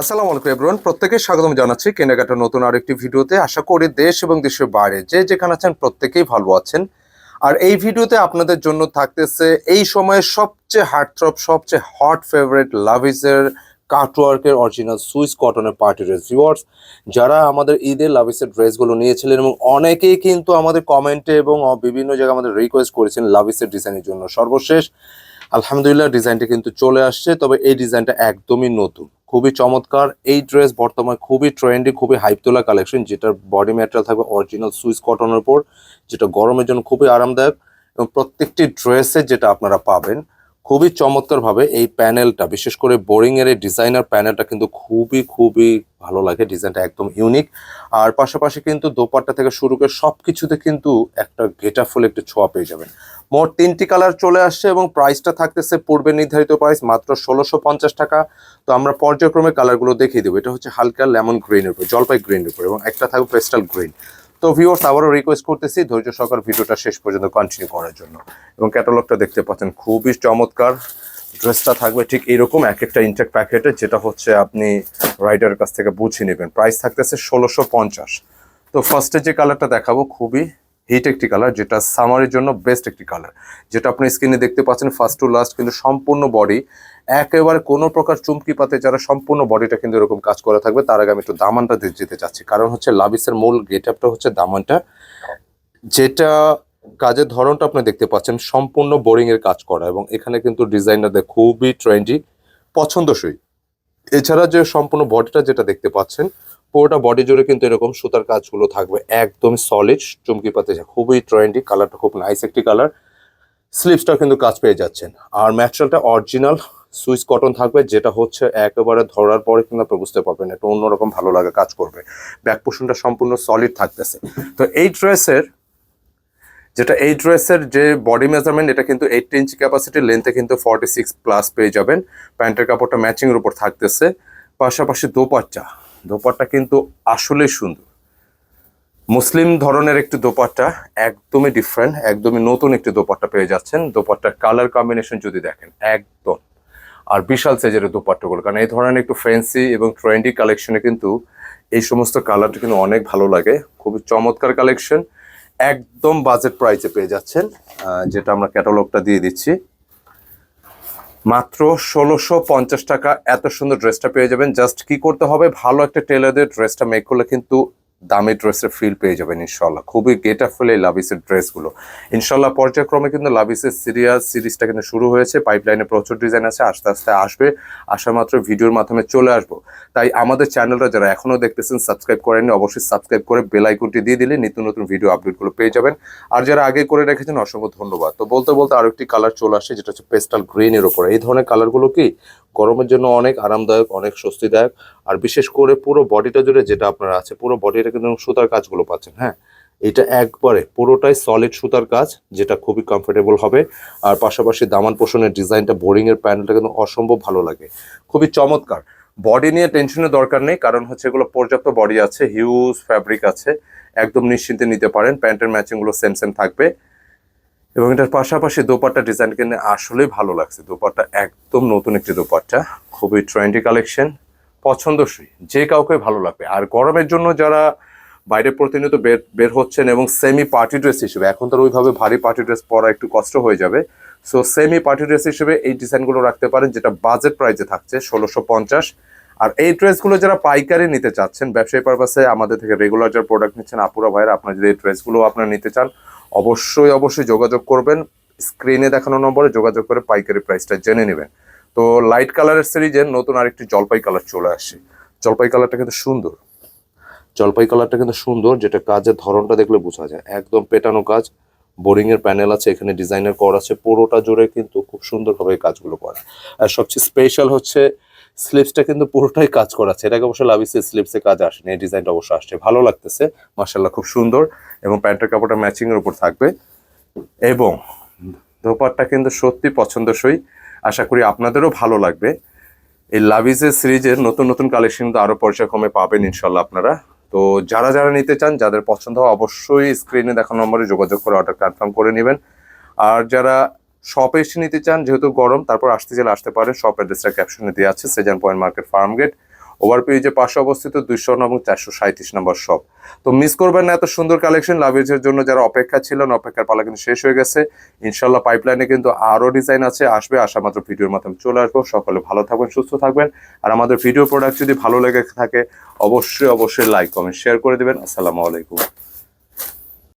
আসসালামু আলাইকুম এভরিওয়ান প্রত্যেকে স্বাগতম জানাচ্ছি কেনাকাটার নতুন আরেকটি ভিডিওতে। আশা করি দেশ এবং দেশের বাইরে যে যেখানে আছেন প্রত্যেকেই ভালো আছেন। আর এই ভিডিওতে আপনাদের জন্য থাকতেছে এই সময়ে সবচেয়ে হার্টথ্রপ সবচেয়ে হট ফেভারিট লাভিসের কাটওয়ার্কের অরিজিনাল সুইস কটনের পার্টি ড্রেস ভিউয়ার্স যারা আমাদের ঈদের লাভিসের ড্রেসগুলো নিয়েছিলেন এবং অনেকেই কিন্তু আমাদের কমেন্টে এবং বিভিন্ন জায়গায় আমাদের রিকোয়েস্ট করেছেন লাভিসের ডিজাইনের জন্য। সর্বশেষ, আলহামদুলিল্লাহ ডিজাইনটা কিন্তু চলে আসছে। তবে এই ডিজাইনটা একদমই নতুন। খুবই চমৎকার। এই ড্রেস বর্তমানে খুবই ট্রেন্ডি খুবই হাইপ তোলা কালেকশন যেটার বডি ম্যাটেরিয়াল থাকবে অরিজিনাল সুইস কটনের উপর, যেটা গরমের জন্য খুবই আরামদায়ক এবং প্রত্যেকটি ড্রেসে যেটা আপনারা পাবেন, খুবই চমৎকারভাবে এই প্যানেলটা বিশেষ করে বোরিং এর এই ডিজাইনার প্যানেলটা কিন্তু খুবই খুবই ভালো লাগে ডিজাইনটা একদম ইউনিক আর পাশাপাশি কিন্তু দোপাট্টা থেকে শুরু করে সব কিছুতে কিন্তু একটা গেটা ফুল একটা ছোঁয়া পেয়ে যাবেন। মোট তিনটি কালার চলে আসছে এবং প্রাইসটা থাকতেছে পূর্বে নির্ধারিত প্রাইস মাত্র ষোলোশো পঞ্চাশ টাকা। তো আমরা পর্যায়ক্রমে কালারগুলো দেখিয়ে দেবো। এটা হচ্ছে হালকা লেমন গ্রিনের উপর, জলপাই গ্রিনের উপর এবং একটা থাকবে পেস্টাল গ্রিন তো ভিউয়ার্স আবারও রিকোয়েস্ট করতেছি, ধৈর্য সহকার ভিডিওটা শেষ পর্যন্ত কন্টিনিউ করার জন্য। এবং ক্যাটালগটা দেখতে পাচ্ছেন, খুবই চমৎকার। ড্রেসটা থাকবে ঠিক এরকম, এক একটা ইনটেক প্যাকেটে যেটা হচ্ছে আপনি রাইডারের কাছ থেকে বুঝে নেবেন। প্রাইস থাকতেছে ষোলোশো পঞ্চাশ। তো ফার্স্টে যে কালারটা দেখাবো, খুবই হিট একটি কালার যেটা সামারের জন্য বেস্ট একটি কালার যেটা আপনি স্ক্রিনে দেখতে পাচ্ছেন ফার্স্ট টু লাস্ট কিন্তু সম্পূর্ণ বডি একেবারে কোনো প্রকার চুমকি পাতে যারা সম্পূর্ণ বডিটা কিন্তু এরকম কাজ করা থাকবে, তার আগে আমি একটু দামানটা যেতে চাচ্ছি। কারণ হচ্ছে লাবিসের মূল গেট আপটা হচ্ছে দামানটা, যেটা কাজের ধরনটা আপনি দেখতে পাচ্ছেন, সম্পূর্ণ বোরিং এর কাজ করা এবং এখানে কিন্তু ডিজাইনারদের খুবই ট্রেন্ডি পছন্দসই। এছাড়া যে সম্পূর্ণ বডিটা যেটা দেখতে পাচ্ছেন পুরোটা বডি জুড়ে কিন্তু এরকম সুতার কাজগুলো থাকবে। একদম সলিড চুমকি পাতে খুবই ট্রেন্ডি কালারটা খুব নাইস একটি কালার স্লিপসটা কিন্তু কাজ পেয়ে যাচ্ছেন। আর ম্যাটেরিয়ালটা অরিজিনাল সুইচ কটন থাকবে, যেটা হচ্ছে একেবারে ধরার পরে কিন্তু আপনি বুঝতে পারবেন, এটা অন্যরকম ভালো লাগে কাজ করবে। ব্যাক পোর্শনটা সম্পূর্ণ সলিড থাকতেছে। তো এই ড্রেসের যেটা এই ড্রেসের যে বডি মেজারমেন্ট এটা কিন্তু এইট ইঞ্চি ক্যাপাসিটি লেন্থে কিন্তু ফর্টি সিক্স প্লাস পেয়ে যাবেন। প্যান্টের কাপড়টা ম্যাচিংয়ের উপর থাকতেছে। পাশাপাশি দোপাট্টা। দোপাট্টা কিন্তু আসলেই সুন্দর। মুসলিম ধরনের একটি দোপাট্টা একদমই ডিফারেন্ট একদমই নতুন একটি দোপাট্টা পেয়ে যাচ্ছেন। দোপাট্টার কালার কম্বিনেশন যদি দেখেন, একদম। আর বিশাল সাইজের দোপাট্টাগুলো, কারণ এই ধরনের একটু ফ্যান্সি এবং ট্রেন্ডি কালেকশনে কিন্তু এই সমস্ত কালারটা কিন্তু অনেক ভালো লাগে। খুবই চমৎকার কালেকশন একদম বাজেট প্রাইসে পেয়ে যাচ্ছেন। যেটা আমরা ক্যাটালগটা দিয়ে দিচ্ছি। মাত্র ষোলোশো পঞ্চাশ টাকা। এত সুন্দর ড্রেসটা পেয়ে যাবেন। জাস্ট কি করতে হবে? ভালো একটা টেলারদের ড্রেসটা মেক করলে কিন্তু দামি ড্রেসের ফিল পেয়ে যাবেন ইনশাল্লাহ খুবই গেট আপ ফুল লাভিসের ড্রেসগুলো। ইনশাল্লাহ পর্যায়ক্রমে কিন্তু লাভিসের সিরিয়াল সিরিজটা কিন্তু শুরু হয়েছে। পাইপলাইনে প্রচুর ডিজাইন আছে, আস্তে আস্তে আসবে। আসা মাত্র ভিডিওর মাধ্যমে চলে আসব। তাই আমাদের চ্যানেলটা যারা এখনও দেখতেছেন সাবস্ক্রাইব করেননি, অবশ্যই সাবস্ক্রাইব করে বেল আইকনটি দিয়ে দিলে নিত্য নতুন ভিডিও আপডেটগুলো পেয়ে যাবেন। আর যারা আগে করে রেখেছেন, অসংখ্য ধন্যবাদ। তো বলতে বলতে আরও একটি কালার চলে আসে, যেটা হচ্ছে পেস্টাল গ্রিনের উপরে। এই ধরনের কালারগুলো কি? গরমের জন্য অনেক আরামদায়ক, অনেক স্বস্তিদায়ক। আর বিশেষ করে পুরো বডিটা জুড়ে যেটা আপনার আছে, পুরো বডিটা কিন্তু সুতার কাজগুলো পাচ্ছেন হ্যাঁ? এটা একবারে পুরোটাই সলিড সুতার কাজ, যেটা খুবই কমফোর্টেবল হবে। আর পাশাপাশি দামান পোষণের ডিজাইনটা বোরিং এর প্যানেলটা কিন্তু অসম্ভব ভালো লাগে। খুবই চমৎকার। বডি নিয়ে টেনশনের দরকার নেই, কারণ হচ্ছে এগুলো পর্যাপ্ত বডি আছে হিউজ ফ্যাব্রিক আছে, একদম নিশ্চিন্তে নিতে পারেন প্যান্টের ম্যাচিংগুলো সেম সেম থাকবে। এবং এটার পাশাপাশি দোপাট্টা ডিজাইন কিনে আসলেই ভালো লাগছে। দোপাট্টা একদম নতুন একটি দোপাট্টা, খুবই ট্রেন্ডি কালেকশন পছন্দসই, যে কাউকে ভালো লাগবে। আর গরমের জন্য যারা বাইরে প্রতিনিয়ত বের বের হচ্ছেন এবং সেমি পার্টি ড্রেস হিসেবে, এখন তো ওইভাবে ভারী পার্টি ড্রেস পরা একটু কষ্ট হয়ে যাবে। সো সেমি পার্টি ড্রেস হিসেবে এই ডিজাইনগুলো রাখতে পারেন, যেটা বাজেট প্রাইসে থাকছে ষোলোশো পঞ্চাশ। আর এই ড্রেসগুলো যারা পাইকারি নিতে চাচ্ছেন, ব্যবসায়ী পারপাসে আমাদের থেকে রেগুলার যারা প্রোডাক্ট নিচ্ছেন, আপুরা, ভাইয়ের, আপনার যদি এই ড্রেসগুলো আপনারা নিতে চান, অবশ্যই অবশ্যই যোগাযোগ করবেন। স্ক্রিনে দেখানো নম্বরে যোগাযোগ করে পাইকারি প্রাইসটা জেনে নেবেন। তো লাইট কালারের সিরিজের নতুন আরেকটি জলপাই কালার চলে আসে। জলপাই কালারটা কিন্তু সুন্দর। জলপাই কালারটা কিন্তু সুন্দর, যেটা কাজের ধরনটা দেখলে বোঝা যায়। একদম পেটানো কাজ বোরিং এর প্যানেল আছে, এখানে ডিজাইনের কর আছে, পুরোটা জুড়ে কিন্তু খুব সুন্দরভাবে কাজগুলো করা। আর সবচেয়ে স্পেশাল হচ্ছে স্লিপসটা কিন্তু পুরোটাই কাজ করা আছে। এটাকে অবশ্য লাভিসের স্লিপসে কাজ আসেনি, এই ডিজাইনটা অবশ্য আসছে। ভালো লাগতেছে মার্শাল্লাহ খুব সুন্দর। এবং প্যান্টের কাপড়টা ম্যাচিংয়ের উপর থাকবে। এবং দোপারটা কিন্তু সত্যি পছন্দসই। আশা করি আপনাদেরও ভালো লাগবে। এই লাভিজের সিরিজের নতুন নতুন কালেকশন কিন্তু আরও পর্যায়ক্রমে পাবেন ইনশাল্লাহ আপনারা। তো যারা যারা নিতে চান, যাদের পছন্দ হয় অবশ্যই স্ক্রিনে দেখানো নম্বরে যোগাযোগ করে অর্ডার কনফার্ম করে নেবেন। আর যারা শপে এসে নিতে চান, যেহেতু গরম, তারপর আসতে চাইলে আসতে পারেন। শপ অ্যাড্রেসটা ক্যাপশনে দেওয়া আছে Sezan point market farm gate ওভারব্রিজে পাশে অবস্থিত দুইশো এবং চারশো সাঁত্রিশ নম্বর শপ তো মিস করবেন না, এত সুন্দর কালেকশন লাভেজের জন্য যারা অপেক্ষা ছিলেন, অপেক্ষার পালা কিন্তু শেষ হয়ে গেছে। ইনশাল্লাহ পাইপলাইনে কিন্তু আরও ডিজাইন আছে, আসবে আসা মাত্র ভিডিওর মাধ্যমে চলে আসব। সকলে ভালো থাকবেন, সুস্থ থাকবেন। আর আমাদের ভিডিও প্রোডাক্ট যদি ভালো লেগে থাকে, অবশ্যই অবশ্যই লাইক কমেন্ট শেয়ার করে দেবেন। আসসালামু আলাইকুম।